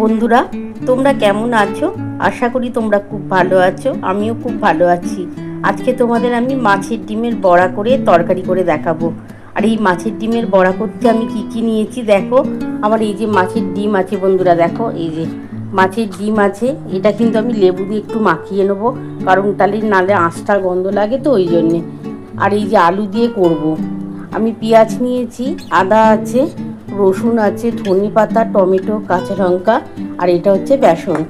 বন্ধুরা, তোমরা কেমন আছো? আশা করি তোমরা খুব ভালো আছো, আমিও খুব ভালো আছি। আজকে তোমাদের আমি মাছের ডিমের বড়া করে তরকারি করে দেখাবো। আর এই মাছের ডিমের বড়া করতে আমি কি কি নিয়েছি দেখো? আমার এই যে মাছের ডিম আছে বন্ধুরা, দেখো, এই যে মাছের ডিম আছে। এটা কিন্তু আমি লেবু দিয়ে একটু মাখিয়ে নেব, কারণ তাহলে নালে আঁশটার গন্ধ লাগে তো ওই জন্যে। আর এই যে আলু দিয়ে করব। আমি পেঁয়াজ নিয়েছি, আদা আছে রসুন আছে, ধনে পাতা, টমেটো, কাঁচা লঙ্কা, আর এটা হচ্ছে বেসন।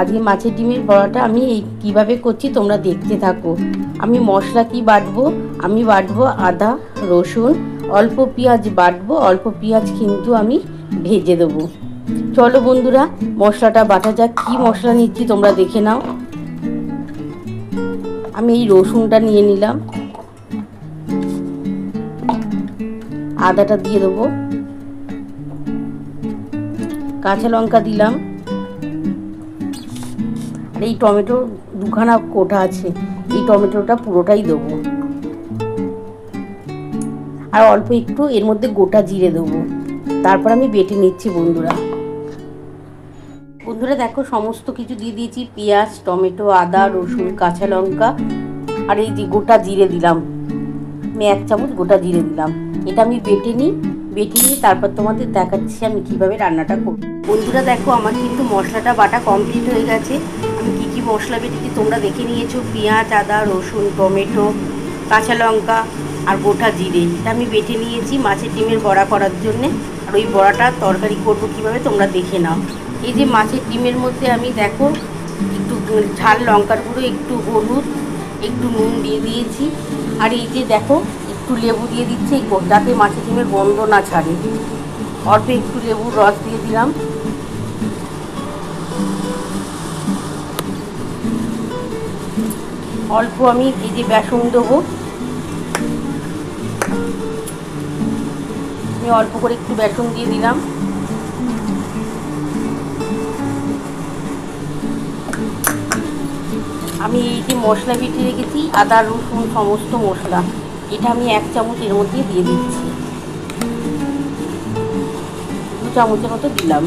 আজকে মাছের ডিমের বড়াটা আমি এই কীভাবে করছি তোমরা দেখতে থাকো। আমি মশলা কি বাটবো? আমি বাটবো আদা, রসুন, অল্প পেঁয়াজ বাটবো, অল্প পেঁয়াজ কিন্তু আমি ভেজে দেবো। চলো বন্ধুরা, মশলাটা বাটা যাক, কী মশলা নিচ্ছি তোমরা দেখে নাও। আমি এই রসুনটা নিয়ে নিলাম। আদাটা দিয়ে দেবো। কাঁচা লঙ্কা দিলাম। আর এই টমেটো দুখানা কোটা আছে, এই টমেটোটা পুরোটাই দেবো। আর অল্প একটু এর মধ্যে গোটা জিরে দেবো। তারপর আমি বেটে নিচ্ছি বন্ধুরা। বন্ধুরা দেখো, সমস্ত কিছু দিয়ে দিয়েছি, পেঁয়াজ, টমেটো, আদা, রসুন, কাঁচা লঙ্কা, আর এই যে গোটা জিরে দিলাম। আমি এক চামচ গোটা জিরে দিলাম। এটা আমি বেটে নিই, বেটে নিয়ে তারপর তোমাদের দেখাচ্ছি আমি কীভাবে রান্নাটা করব। বন্ধুরা দেখো, আমার কিন্তু মশলাটা বাটা কমপ্লিট হয়ে গেছে। আমি কী কী মশলা বেটেছি তোমরা দেখে নিয়েছো। পেঁয়াজ, আদা, রসুন, টমেটো, কাঁচা লঙ্কা আর গোটা জিরে। এটা আমি বেটে নিয়েছি মাছের ডিমের বড়া করার জন্যে। আর ওই বড়াটা তরকারি করব কীভাবে তোমরা দেখে নাও। এই যে মাছের ডিমের মধ্যে আমি দেখো, একটু ঝাল লঙ্কার গুঁড়ো, একটু হলুদ একটু নুন দিয়ে দিয়েছি। আর এই যে দেখো, একটু লেবু দিয়ে দিচ্ছি যাতে মাছের ডিমের গন্ধ না ছাড়ে। অল্প একটু লেবুর রস দিয়ে দিলাম। অল্প আমি এই যে বেসন দেবো। আমি অল্প করে একটু বেসন দিয়ে দিলাম। আমি এই যে মশলা বেটে রেখেছি, আদা, রসুন, সমস্ত মশলা। এটা আমি এক চামচ এর মধ্যে দিয়ে দিচ্ছি। দু চামচের মতো দিলাম।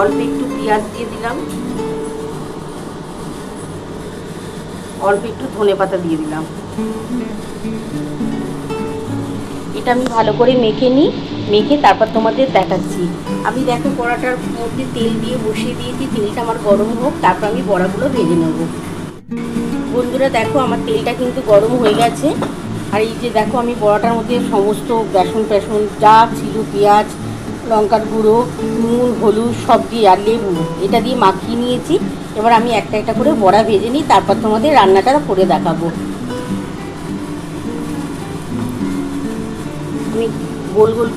অল্প একটু পেঁয়াজ দিয়ে দিলাম। অল্প একটু ধনে পাতা দিয়ে দিলাম। এটা আমি ভালো করে মেখে নিই, মেখে তারপর তোমাদের দেখাচ্ছি। আমি দেখো কড়াটার মধ্যে তেল দিয়ে বসিয়ে দিয়েছি, তেলটা আমার গরম হোক, তারপর আমি বড়াগুলো ভেজে নেব। বন্ধুরা দেখো আমার তেলটা কিন্তু গরম হয়ে গেছে। আর এই যে দেখো আমি বড়াটার মধ্যে সমস্ত বেসন টেসন যা ছিল, পেঁয়াজ, লঙ্কার গুঁড়ো, নুন, হলুদ, সব দিয়ে আর লেবু, এটা দিয়ে মাখিয়ে নিয়েছি। এবার আমি একটা একটা করে বড়া ভেজে নিই, তারপর তোমাদের রান্নাটা করে দেখাবো। আমি গোল গোল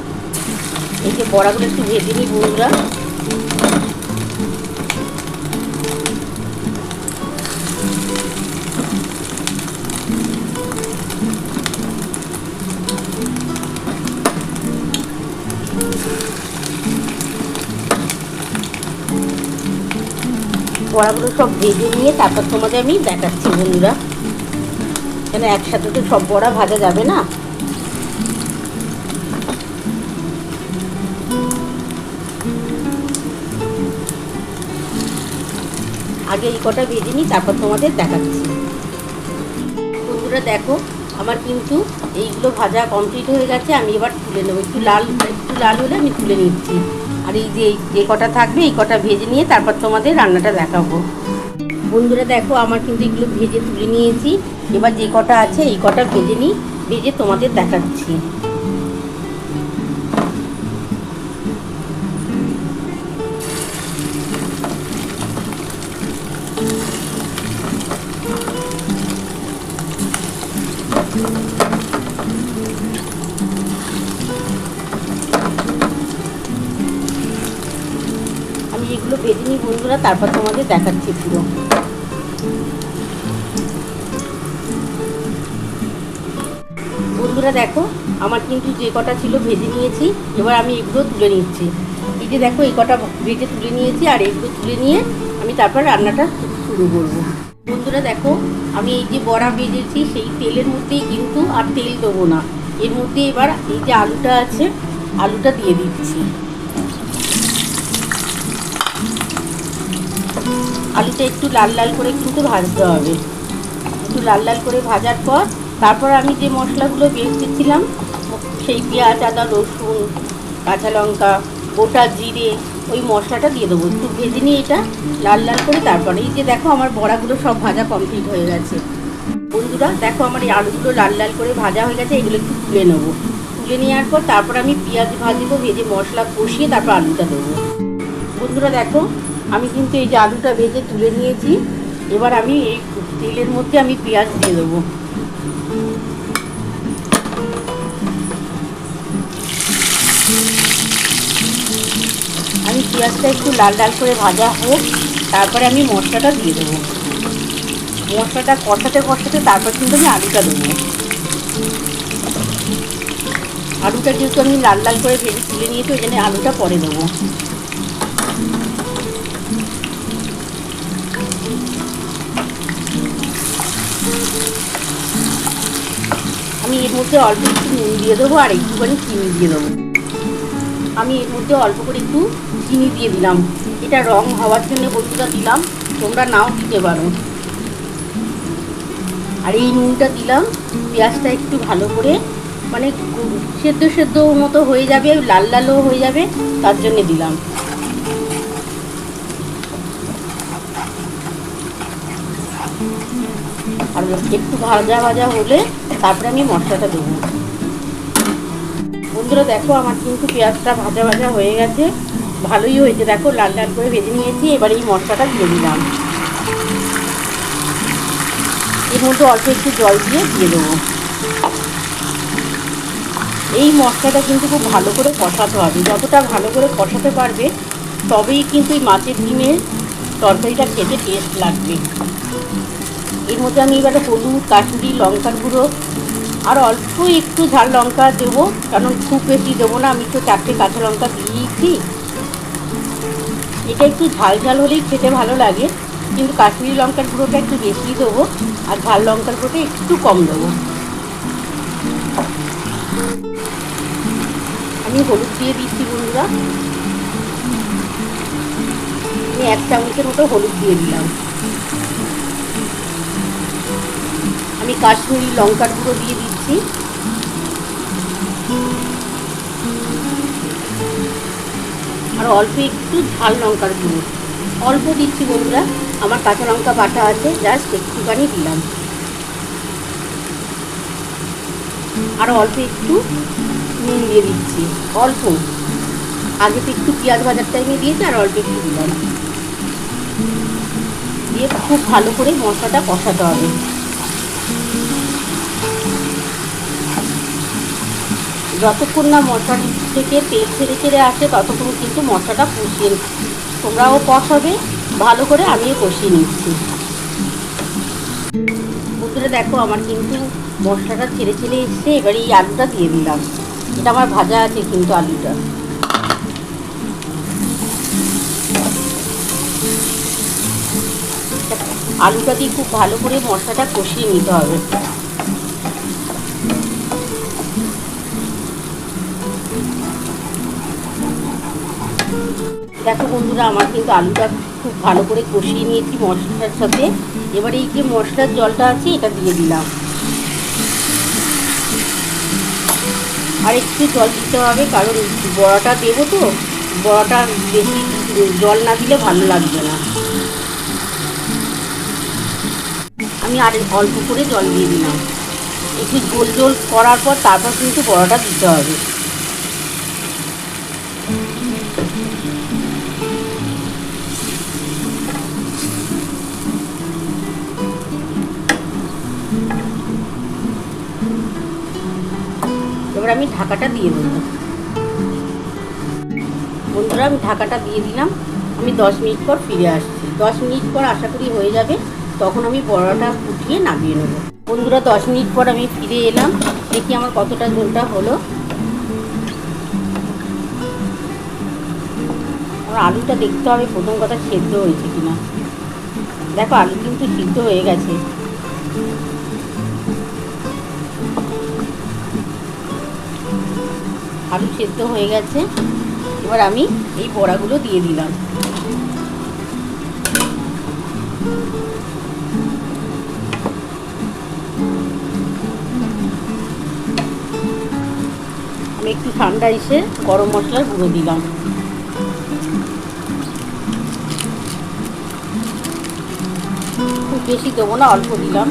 এই যে বড়াগুলো একটু ভেজে নিই বন্ধুরা। বড়াগুলো সব ভেজে নিয়ে তারপর তোমাদের আমি দেখাচ্ছি বন্ধুরা। কেন একসাথে তো সব বড়া ভাজা যাবে না? আগে এই কটা ভেজে নিই, তারপর তোমাদের দেখাচ্ছি। বন্ধুরা দেখো, আমার কিন্তু এইগুলো ভাজা কমপ্লিট হয়ে গেছে, আমি এবার তুলে নেব। একটু লাল একটু লাল হলে আমি তুলে নিচ্ছি। আর এই যে যে কটা থাকবে, এই কটা ভেজে নিয়ে তারপর তোমাদের রান্নাটা দেখাবো। বন্ধুরা দেখো, আমার কিন্তু এগুলো ভেজে তুলে নিয়েছি। এবার যে কটা আছে, এই কটা ভেজে নিই, ভেজে তোমাদের দেখাচ্ছি। তারপর তোমাদের দেখাচ্ছি পুরো। বন্ধুরা দেখো, আমার কিন্তু যে কটা ছিল ভেজে নিয়েছি, এবার আমি এগুলো তুলে নিচ্ছি। এই যে দেখো, এই কটা ভেজে তুলে নিয়েছি, আর এগুলো তুলে নিয়ে আমি তারপর রান্নাটা শুরু করব। বন্ধুরা দেখো, আমি এই যে বড়া ভেজেছি, সেই তেলের মধ্যেই কিন্তু আর তেল দেবো না। এর মধ্যে এবার এই যে আলুটা আছে, আলুটা দিয়ে দিচ্ছি। আলুটা একটু লাল লাল করে কিন্তু ভাজতে হবে। একটু লাল লাল করে ভাজার পর, তারপর আমি যে মশলাগুলো বেঁচেছিলাম সেই পেঁয়াজ, আদা, রসুন, কাঁচা লঙ্কা, গোটা জিরে, ওই মশলাটা দিয়ে দেবো। একটু ভেজে নিয়ে এটা লাল লাল করে তারপরে এই যে দেখো আমার বড়াগুলো সব ভাজা কমপ্লিট হয়ে গেছে। বন্ধুরা, দেখো আমার এই আলুগুলো লাল লাল করে ভাজা হয়ে গেছে, এগুলো একটু তুলে নেব। তুলে নেওয়ার পর তারপর আমি পেঁয়াজ ভাজবো, ভেজে মশলা কষিয়ে তারপর আলুটা দেবো। বন্ধুরা, দেখো আমি কিন্তু এই যে আলুটা ভেজে তুলে নিয়েছি, এবার আমি এই তেলের মধ্যে আমি পেঁয়াজ দিয়ে দেবো। আমি পেঁয়াজটা একটু লাল লাল করে ভাজা হোক, তারপরে আমি মশলাটা দিয়ে দেবো। মশলাটা কষাতে কষাতে তারপর কিন্তু আমি আলুটা দেবো। আলুটা যেহেতু আমি লাল লাল করে ভেজে তুলে নিয়েছি, ওই জন্য আলুটা পরে দেবো। মধ্যে অল্প একটু নুন দিয়ে দেবো আর একটুখানি চিনি দিয়ে দেবো। আমি এর মধ্যে অল্প করে একটু চিনি দিয়ে দিলাম। এটা রং হওয়ার জন্য বন্ধুরা দিলাম, তোমরা নাও দিতে পারো। আর এই নুনটা দিলাম, পেঁয়াজটা একটু ভালো করে মানে সেদ্ধ সেদ্ধ মতো হয়ে যাবে, লাল লালও হয়ে যাবে, তার জন্য দিলাম। একটু ভাজা ভাজা হলে তারপরে আমি মশলাটা দেবো। বন্ধুরা, দেখো আমার কিন্তু পেঁয়াজটা ভাজা ভাজা হয়ে গেছে। ভালোই হয়েছে। দেখো, লাল লাল করে ভেজে নিয়েছি। এবার এই মশলাটা দিয়ে দিলাম। এর মধ্যে অল্প একটু জল দিয়ে দিয়ে দেবো। এই মশলাটা কিন্তু খুব ভালো করে কষাতে হবে। যতটা ভালো করে কষাতে পারবে, তবেই কিন্তু এই মাছের ডিমের তরকারিটা খেতে টেস্ট লাগবে। এর মধ্যে আমি এবারে হলুদ, কাশ্মীরি, লঙ্কার গুঁড়ো আর অল্প একটু ঝাল লঙ্কা দেবো, কারণ খুব বেশি দেবো না, আমি তো চারটে কাঁচা লঙ্কা দিয়েছি। এটা একটু ঝাল ঝাল হলেই খেতে ভালো লাগে, কিন্তু কাশ্মীরি লঙ্কার গুঁড়োটা একটু বেশি দেবো আর ঝাল লঙ্কার গুঁড়োটা একটু কম দেবো। আমি হলুদ দিয়ে দিচ্ছি বন্ধুরা। আমি এক চামচের মতো হলুদ দিয়ে দিলাম। আমি কাশ্মীরি লঙ্কার গুঁড়ো দিয়ে দিচ্ছি। আর অল্প একটু ঝাল লঙ্কার গুঁড়ো। অল্প দিচ্ছি বন্ধুরা, আমার কাঁচা লঙ্কা বাটা আছে, জাস্ট একটুখানি দিলাম। আর অল্প একটু নুন দিয়ে দিচ্ছি, অল্প। আগে তো একটু পেঁয়াজ ভাজার টাইমে দিয়েছি, আর অল্প একটু দিলাম। দিয়ে খুব ভালো করে মশলাটা কষাতে হবে। যতক্ষণ না মশলা থেকে তেল ছেড়ে ছেড়ে আসে, ততক্ষণ কিন্তু মশলাটা কষিয়ে তোমরাও কষাবে ভালো করে আমিও কষিয়ে নিচ্ছি। বন্ধুরা, দেখো, আমার কিন্তু মশলাটা ছেড়ে ছেড়ে এসছে, এবার এই আলুটা দিয়ে দিলাম। এটা আমার ভাজা আছে কিন্তু আলুটা। আলুটা দিয়ে খুব ভালো করে মশলাটা কষিয়ে নিতে হবে। দেখো বন্ধুরা, আমার কিন্তু আলুটা খুব ভালো করে কষিয়ে নিয়েছি মশলার সাথে। এবার এই যে মশলার জলটা আছে, এটা দিয়ে দিলাম। আর একটু জল দিতে হবে, কারণ বড়াটা দেবো তো, বড়াটা বেশি জল না দিলে ভালো লাগবে না। আমি আর অল্প করে জল দিয়ে দিলাম। একটু জোল জোল করার পর তারপর কিন্তু বড়াটা দিতে হবে। আমি ঢাকাটা দিয়ে দেবো। বন্ধুরা, আমি ঢাকাটা দিয়ে দিলাম। আমি দশ মিনিট পর ফিরে আসছি। দশ মিনিট পর আশা করি হয়ে যাবে। তখন আমি বড়াটা ফুটিয়ে নামিয়ে নেব। বন্ধুরা, দশ মিনিট পর আমি ফিরে এলাম। দেখি আমার কতটা ঝোলটা হলো। আমার আলুটা দেখতে হবে প্রথম কথা সেদ্ধ হয়েছে কিনা। দেখো, আলু কিন্তু সিদ্ধ হয়ে গেছে। আলু সেদ্ধ হয়ে গেছে। এবার আমি এই বড়াগুলো দিয়ে দিলাম। আমি একটু ঠান্ডা এসে গরম মশলার গুঁড়ো দিলাম। খুব বেশি দেবো না, অল্প দিলাম।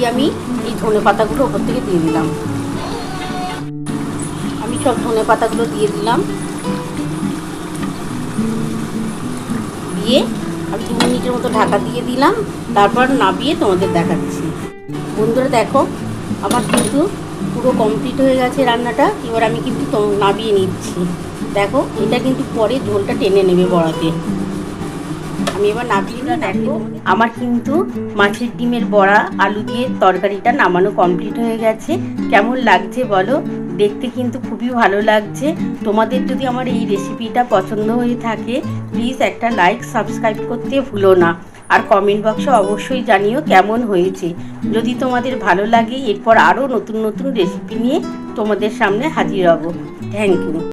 দিয়ে আমি এই ধনে পাতাগুলো ওপর থেকে দিয়ে দিলাম। আমি সব ধনে পাতাগুলো দিয়ে দিলাম। দিয়ে আমি দু মিনিটের মতো ঢাকা দিয়ে দিলাম। তারপর নাবিয়ে তোমাদের দেখাচ্ছি। বন্ধুরা দেখো, আমার কিন্তু পুরো কমপ্লিট হয়ে গেছে রান্নাটা। এবার আমি কিন্তু নাবিয়ে নিচ্ছি। দেখো, এটা কিন্তু পরে ঝোলটা টেনে নেবে বড়াতে। আমি এবার নিয়ে দেখো। আমার কিন্তু মাছের ডিমের বড়া, আলু দিয়ে তরকারিটা নামানো কমপ্লিট হয়ে গেছে। কেমন লাগছে বলো? দেখতে কিন্তু খুবই ভালো লাগছে। তোমাদের যদি আমার এই রেসিপিটা পছন্দ হয়ে থাকে প্লিজ একটা লাইক সাবস্ক্রাইব করতে ভুলো না। আর কমেন্ট বক্সে অবশ্যই জানিও কেমন হয়েছে। যদি তোমাদের ভালো লাগে, এরপর আরও নতুন নতুন রেসিপি নিয়ে তোমাদের সামনে হাজির হব। Thank you